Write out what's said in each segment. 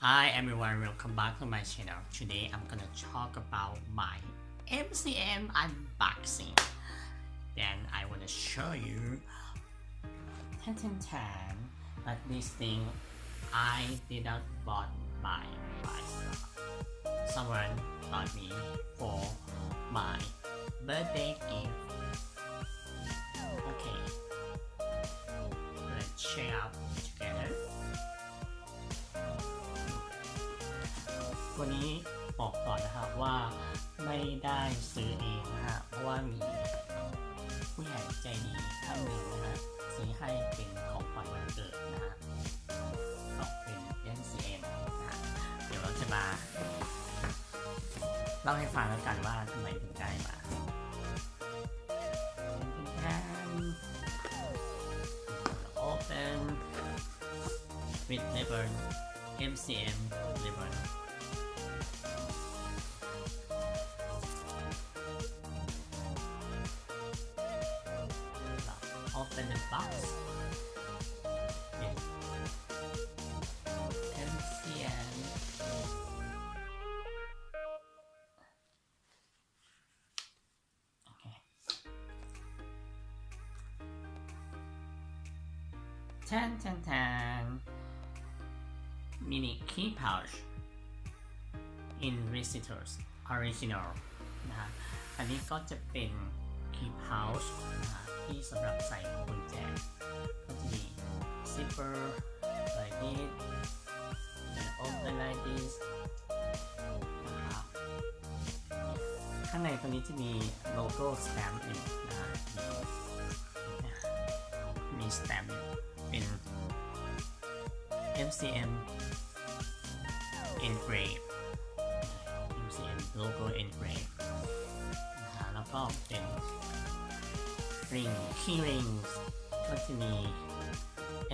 Hi everyone, welcome back to my channel. Today I'm gonna talk about my MCM unboxing. Then I wanna show you 10 10 10 but this thing I did not bought by myself. Someone bought me for my birthday gift. Okay, let's check out วันนี้บอกก่อนนะครับว่าไม่ได้ซื้อเองนะฮะเพราะว่ามีผู้ใหญ่ใจดีท่านหนึ่งนะฮะซื้อให้เป็นของขวัญวันเกิดนะฮะก็เป็น NCM นะฮะเดี๋ยวเราจะมาเล่าให้ฟังแล้วกันว่าทำไมถึงได้มา Open with ribbon MCM ribbon Open the box. Yeah. Okay. Ten, ten, ten. Mini key pouch. In visitors original นะฮะอันนี้ก็จะเป็น key pouch นะที่สำหรับใส่กุญแจ ก็จะมี zipper like this and open like this นะครับข้างในตัวนี้จะมีโลโก้สแตมป์อยู่นะฮะมีมีสแตมป์อยู่เป็น MCM engrave logo engrave นะฮะแล้วก็เป็น ring key rings ก็จะมี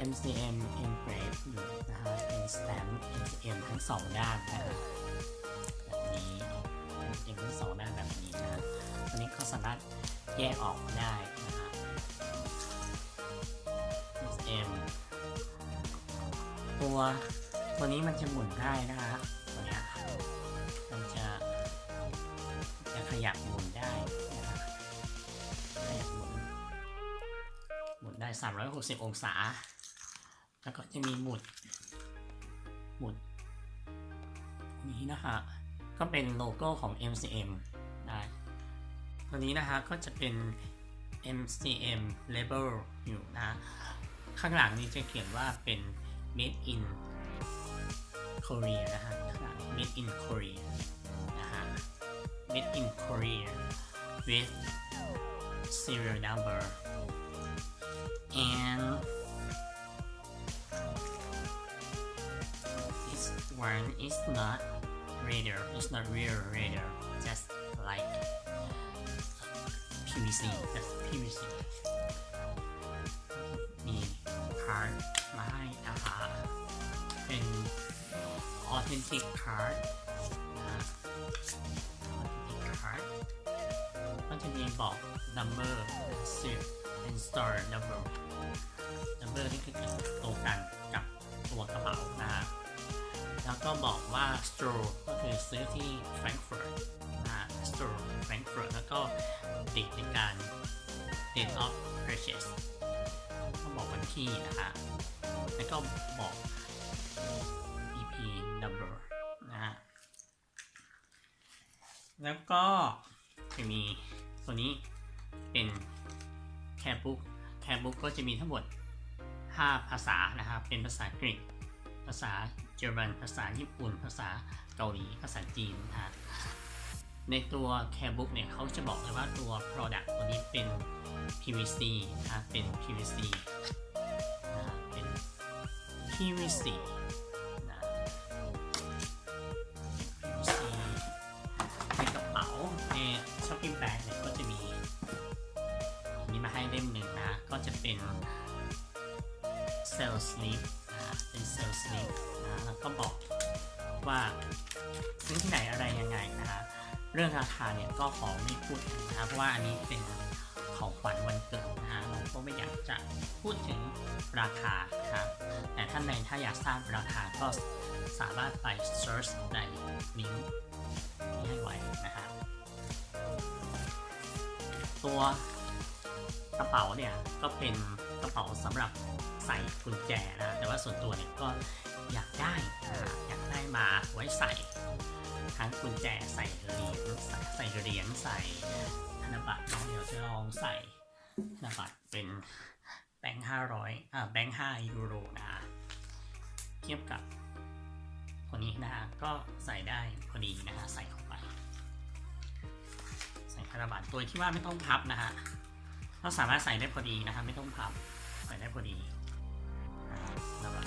MCM engrave อยู่นะฮะเป็น stamp MCM ทั้งสองด้านนะฮะแบบนี้ MCM ทั้งสองด้านแบบนี้นะฮะตัวนี้ก็สามารถแยกออกได้นะฮะ MCM ตัวตัวนี้มันจะหมุนได้นะฮะ 360 องศา แล้วก็จะมีหมุด หมุด นี้นะฮะ ก็เป็นโลโก้ของ MCM ได้ตัวนี้นะฮะก็จะเป็น MCM label อยู่นะ ข้างหลังนี้จะเขียนว่าเป็น made in Korea นะฮะข้างหลัง made in Korea นะฮะ made in Korea with serial number and this one is not radar it's not real radar just like PVC just PVC มีคาร์ดมาให้นะคะเป็น authentic card นะ authentic card ก็จะมีบอก number zip and store number number นี่คือตัวกันกับตัวกระเป๋านะฮะแล้วก็บอกว่า store ก็คือซื้อที่ Frankfurt นะฮะ store Frankfurt แล้วก็ติดในการ date of purchase ก็บอกวันที่นะฮะแล้วก็บอก EP number นะฮะแล้วก็จะมีตัวนี้เป็นแค b บุ๊กแค b บุ๊กก็จะมีทั้งหมด 5 ภาษานะครับ เป็นภาษาอังกฤษ ภาษาเยอรมัน ภาษาญี่ปุ่น ภาษาเกาหลี ภาษาจีนนะฮะในตัวแค b บุ๊กเนี่ยเขาจะบอกเลยว่าตัว Product ตัวนี้เป็น PVC นะเป็น PVC นะเป็น PVC นะ PVC ในกระเป๋าในช้อปปิ้งแบกเนี่ยก็จะมีอันนี้มาให้เล่มหนึ่งนะ ก็จะเป็น Cell Sleep นะเป็น Cell Sleep นะแล้วก็บอกว่าซื้อที่ไหนอะไรยังไงนะฮะเรื่องราคาเนี่ยก็ขอไม่พูดนะเพราะว่าอันนี้เป็นของขวัญวันเกิดนะฮะเราก็ไม่อยากจะพูดถึงราคานะครับแต่ท่านใดถ้าอยากทราบราคาก็สามารถไป search ในลิงก์ที่ให้ไว้นะฮะตัวกระเป๋าเนี่ยก็เป็น กระเป๋าสำหรับใส่กุญแจนะแต่ว่าส่วนตัวเนี่ยก็อยากได้อยากได้มาไว้ใส่ทั้งกุญแจใส่เหรียญใส่เหรียญใส่ธนบัตรเนาะเดี๋ยวจะลองใส่ธนบัตรเป็นแบงค์ห้าร้อยอ่าแบงค์ห้ายูโรนะเทียบกับคนนี้นะฮะก็ใส่ได้พอดีนะฮะใส่เข้าไป ใส่ธนบัตรโดยที่ว่าไม่ต้องพับนะฮะเราสามารถใส่ได้พอดีนะครับไม่ต้องพับ ได้พอดีนะครับแล้วก็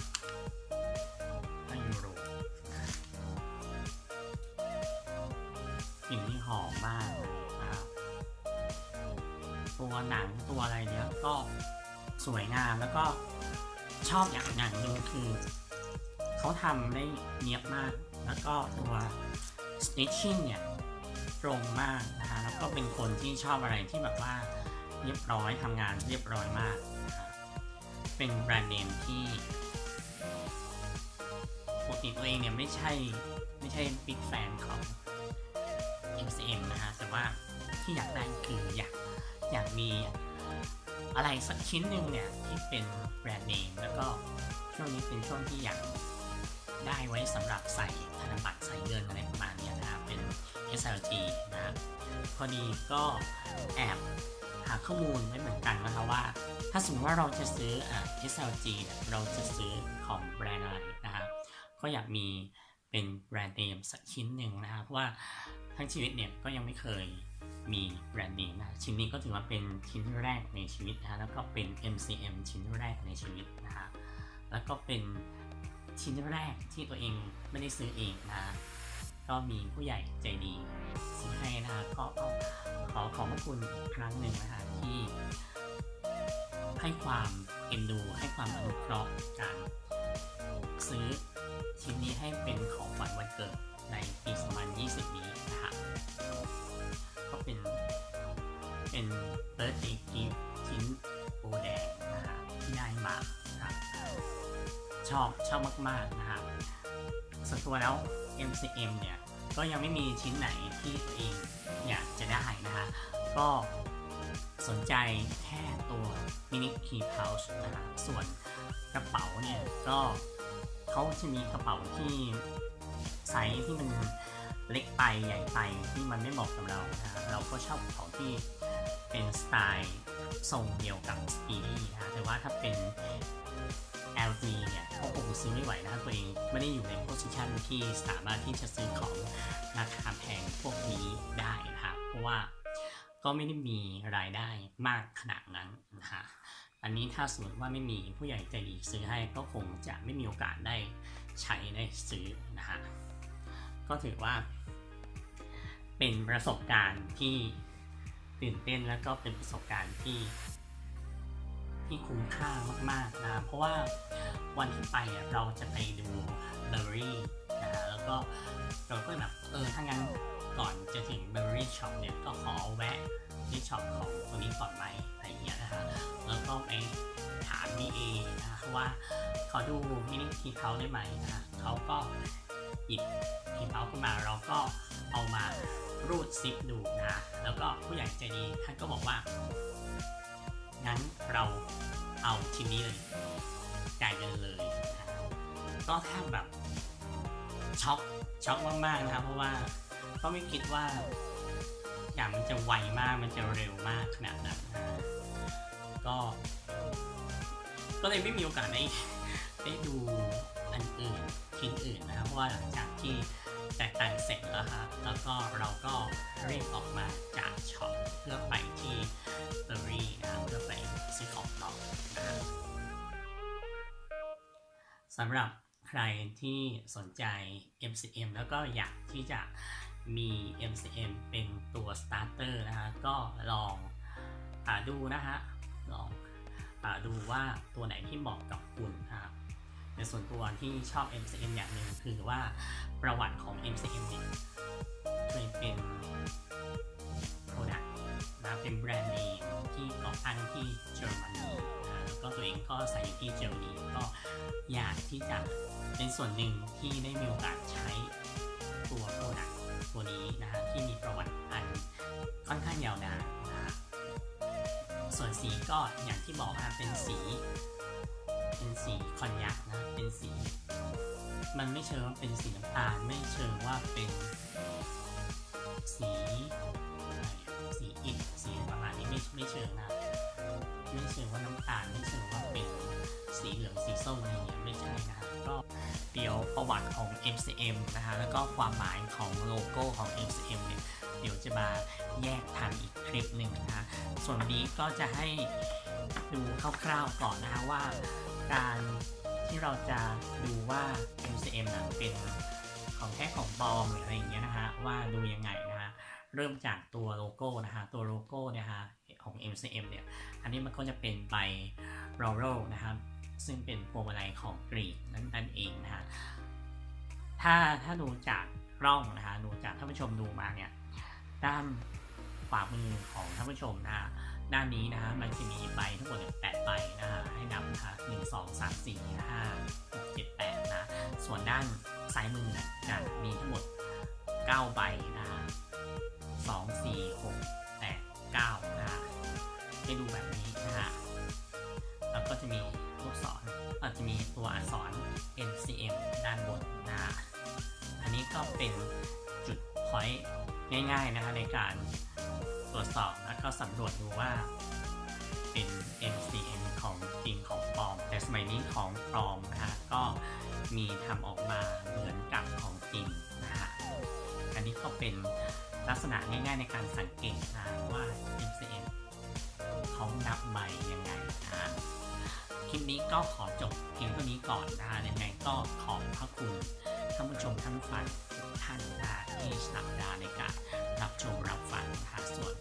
ห้ยูโรกลิ่นที่หอมมากนะครับตัวหนังตัวอะไรเนี้ยก็สวยงามแล้วก็ชอบอย่างอย่างหนึ่งคือเขาทำได้เนียบมาก แล้วก็ตัว stitching เนี่ยตรงมากนะฮะแล้วก็เป็นคนที่ชอบอะไรที่แบบว่าเรียบร้อยทำงานเรียบร้อยมากนะฮะ เป็นแบรนด์เนมที่ปกติตัวเองเนี่ยไม่ใช่ไม่ใช่บิ๊กแฟนของ MCM นะฮะ แต่ว่าที่อยากได้คืออยากอยากมีอะไรสักชิ้นหนึ่งเนี่ย ที่เป็นแบรนด์เนมแล้วก็ช่วงนี้เป็นช่วงที่อยากได้ไว้สำหรับใส่ธนบัตรใส่เงินอะไรประมาณนี้นะครับเป็น SLG นะครับพอดีก็แอบ หาข้อมูลไว้เหมือนกันนะคะว่า ถ้าสมมติว่าเราจะซื้ออ SLG เนี่ยเราจะซื้อของแบรนด์อะไรนะครับก็อยากมีเป็นแบรนด์เนมสักชิ้นหนึ่งนะครับเพราะว่าทั้งชีวิตเนี่ยก็ยังไม่เคยมีแบรนด์เนมนะชิ้นนี้ก็ถือว่าเป็นชิ้นแรกในชีวิตนะแล้วก็เป็น MCM ชิ้นแรกในชีวิตนะฮะแล้วก็เป็นชิ้นแรกที่ตัวเองไม่ได้ซื้อเองนะก็มีผู้ใหญ่ใจดีซื้อให้นะฮะก็ก็ข อขอบพระคุณอีกครั้งหนึ่งนะฮะที่ให้ความเอ็นดู ให้ความอนุเคราะห์การซื้อชิ้นนี้ให้เป็นของขวัญวันเกิดในปี2020 นี้นะฮะก็เป็นเป็นเบิร์ดเดย์กิฟชิ้นโบแดงนะฮะที่ได้มานะครับชอบชอบมาก ๆ นะฮะส่วนตัวแล้ว MCM เนี่ย ก็ยังไม่มีชิ้นไหนที่ตัวเองอยากจะได้นะฮะก็สนใจแค่ตัว Mini Key Pouch นะฮะส่วนกระเป๋าเนี่ยก็เขาจะมีกระเป๋าที่ไซส์ที่มันเล็กไปใหญ่ไปที่มันไม่เหมาะกับเรานะเราก็ชอบกระเป๋าที่เป็นสไตล์ทรงเดียวกับ Speedy นะแต่ว่าถ้าเป็น LV เนี่ยเขาคงซื้อไม่ไหวนะครับตัวเองไม่ได้อยู่ในโพสิชันที่สามารถที่จะซื้อของ ว่า ก็ไม่ได้มีรายได้มากขนาดนั้นนะฮะอันนี้ถ้าสมมติว่าไม่มีผู้ใหญ่ใจดีซื้อให้ก็คงจะไม่มีโอกาสได้ใช้ได้ซื้อนะฮะก็ถือว่า เป็นประสบการณ์ที่ตื่นเต้นแล้วก็เป็นประสบการณ์ที่ที่คุ้มค่ามากๆนะ เพราะว่าวันที่ไปอะเราจะไปดูเบอร์รี่นะฮะแล้วก็เราก็แบบเออถ้างั้น ก่อนจะถึงเบอร์รี่ช็อปเนี่ยก็ขอแวะที่ช็อปของตัวนี้ก่อนไหมอะไรอย่างเงี้ยนะฮะแล้วก็ไปถามดีเอนะฮะว่าเขาดูมินิทีเขาได้ไหมนะฮะเขาก็หยิบทีเขาขึ้นมาเราก็เอามารูดซิปดูนะแล้วก็ผู้ใหญ่ใจดีท่านก็บอกว่า งั้นเราเอาชิ้นนี้เลยจ่ายเงินเลยนะก็แทบแบบช็อกช็อกมากๆนะครับเพราะว่า ก็ไม่คิดว่าอย่างมันจะไวมากมันจะเร็วมากขนาดนั้นนะก็ ก็เลยไม่มีโอกาสได้ได้ดูอันอื่นชิ้นอื่นนะครับเพราะว่าหลังจากที่แตกต่งเสร็จแล้วฮะแล้วก็เราก็รีบออกมาจากช็อปเพื่อไปที่เบอร์รี่นะครับเพื่อไปซื้อของต่อนะครับสำหรับใครที่สนใจ MCM แล้วก็อยากที่จะ มี MCM เป็นตัว starter นะฮะ ก็ลองหาดูนะฮะ ลองหาดูว่าตัวไหนที่เหมาะกับคุณนะครับในส่วนตัวที่ชอบ MCM อย่างหนึ่งคือว่าประวัติของ MCM เนี่ยเคยเป็น product นนะเป็นแบรนด์เนมที่ก่อตั้งที่เยอรมนีนะแล้วก็ตัวเองก็ใส่อยู่ที่เยอรมนีก็อยากที่จะเป็นส่วนหนึ่งที่ได้มีโอกาสใช้ตัวโปรดักต์ ตัวนี้นะฮะที่มีประวัติอันค่อนข้างยาวนานนะฮะส่วนสีก็อย่างที่บอกนะเป็นสี เป็นสีคอนยักนะเป็นสี มันไม่เชิงว่าเป็นสีน้ำตาลไม่เชิงว่าเป็นสีอะไรสีอิฐสีประมาณนี้ไม่ไม่เชิงนะไม่เชิงว่าน้ำตาลไม่เชิงว่าเป็นสีเหลืองสีส้มอะไรอย่างเงี้ยไม่ใช่นะ เดี๋ยวประวัติของ MCM นะฮะแล้วก็ความหมายของโลโก้ของ MCM เนี่ยเดี๋ยวจะมาแยกทำอีกคลิปหนึ่งนะฮะส่วนนี้ก็จะให้ดูคร่าวๆก่อนนะฮะว่าการที่เราจะดูว่า MCM นะเป็นของแท้ของปลอมหรืออะไรอย่างเงี้ยนะฮะว่าดูยังไงนะฮะเริ่มจากตัวโลโก้นะฮะตัวโลโก้นี่ยฮะของ MCM เนี่ยอันนี้มันก็จะเป็นใบ r o r o นะครับ ซึ่งเป็นพวงมาลัยของกรีกนั่นนั่นเองนะฮะถ้าถ้าดูจากร่องนะฮะดูจากท่านผู้ชมดูมาเนี่ยด้านขวามือของท่านผู้ชมนะฮะด้านนี้นะฮะมันจะมีใบทั้งหมดเนี่ยแปดใบนะฮะให้นับนะฮะหนึ่งสองสามสี่ห้าหกเจ็ดแปดนะส่วนด้านซ้ายมือนี่ยจะมีทั้งหมดเก้าใบนะฮะสองสี่หกแปดเก้านะฮะให้ดูแบบนี้นะฮะแล้วก็จะมี ลูกศรก็จะมีตัวอักษร NCM ด้านบนนะฮะอันนี้ก็เป็นจุด point ง่ายๆนะฮะในการตรวจสอบแล้วก็สำรวจดูว่าเป็น MCM ของจริงของปลอม แต่สมัยนี้ของปลอมนะฮะก็มีทำออกมาเหมือนกับของจริงนะฮะอันนี้ก็เป็นลักษณะง่ายๆในการสังเกตนะว่า MCM ลิปนี้ก็ขอจบเพียงเท่านี้ก่อนนะฮะยังไงก็ขอบพระคุณท่านผู้ชมท่านฟังทุกท่านนะฮะที่สนับดาในการรับชมรับฟังนะฮะส่วน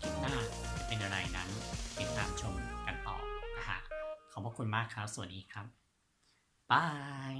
คลิปหน้าจะเป็นอะไรนั้นติดตามชมกันต่อนะฮะขอบพระคุณมากครับ สวัสดีครับบาย